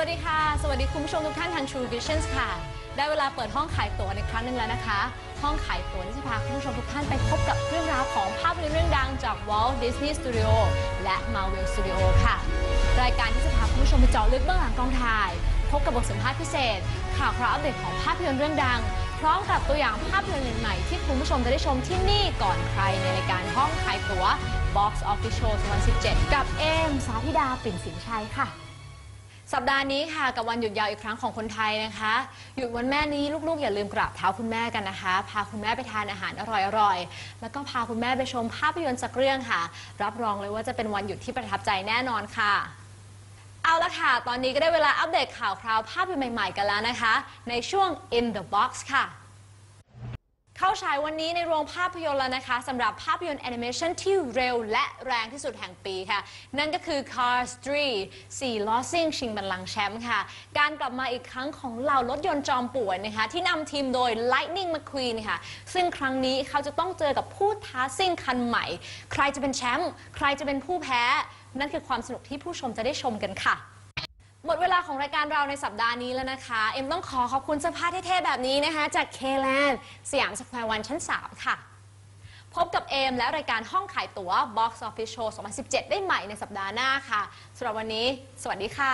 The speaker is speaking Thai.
วัสดีค่ะ สวัสดีคุณผู้ชมทุกท่านทาง True Visions ค่ะ ได้เวลาเปิดห้องขายตั๋วในครั้งหนึ่งแล้วนะคะ ห้องขายตั๋วที่จะพาคุณผู้ชมทุกท่านไปพบกับเรื่องราวของภาพยนตร์เรื่องดังจาก Walt Disney Studio และ Marvel Studio ค่ะ รายการที่จะพาคุณผู้ชมไปเจาะลึกเบื้องหลังกองถ่าย พบกับบทสัมภาษณ์พิเศษ ข่าวคราวอัปเดตของภาพยนตร์เรื่องดัง พร้อมกับตัวอย่างภาพยนตร์ใหม่ที่คุณผู้ชมจะได้ชมที่นี่ก่อนใครในรายการห้องขายตั๋ว Box Office Show 2017 กับเอมสาธิดาปิ่นสินชัยค่ะ สัปดาห์นี้ค่ะกับวันหยุดยาวอีกครั้งของคนไทยนะคะ หยุดวันแม่นี้ลูกๆ อย่าลืมกราบเท้าคุณแม่กันนะคะ พาคุณแม่ไปทานอาหารอร่อยๆ แล้วก็พาคุณแม่ไปชมภาพยนตร์สักเรื่องค่ะ รับรองเลยว่าจะเป็นวันหยุดที่ประทับใจแน่นอนค่ะ เอาละค่ะ ตอนนี้ก็ได้เวลาอัปเดตข่าวคราวภาพยนตร์ใหม่ๆ กันแล้วนะคะ ในช่วง In the Box ค่ะ เข้าฉายวันนี้ในโรงภาพยนตร์แล้วนะคะสำหรับภาพยนตร์แอนิเมชันที่เร็วและแรงที่สุดแห่งปีค่ะ นั่นก็คือ Cars 3 4ล้อซิ่งชิงบัลลังก์แชมป์ค่ะ การกลับมาอีกครั้งของเหล่ารถยนต์จอมป่วนนะคะ ที่นำทีมโดย Lightning McQueen ค่ะ ซึ่งครั้งนี้เขาจะต้องเจอกับผู้ท้าซิ่งคันใหม่ ใครจะเป็นแชมป์ใครจะเป็นผู้แพ้ นั่นคือความสนุกที่ผู้ชมจะได้ชมกันค่ะ หมดเวลาของรายการเราในสัปดาห์นี้แล้วนะคะ เอ็มต้องขอขอบคุณเสื้อผ้าเท่ๆแบบนี้นะคะ จากเคแลนสยามสแควร์วันชั้น 3 ค่ะ พบกับเอมและรายการห้องขายตั๋ว Box Office Show 2017 ได้ใหม่ในสัปดาห์หน้าค่ะสำหรับวันนี้ สวัสดีค่ะ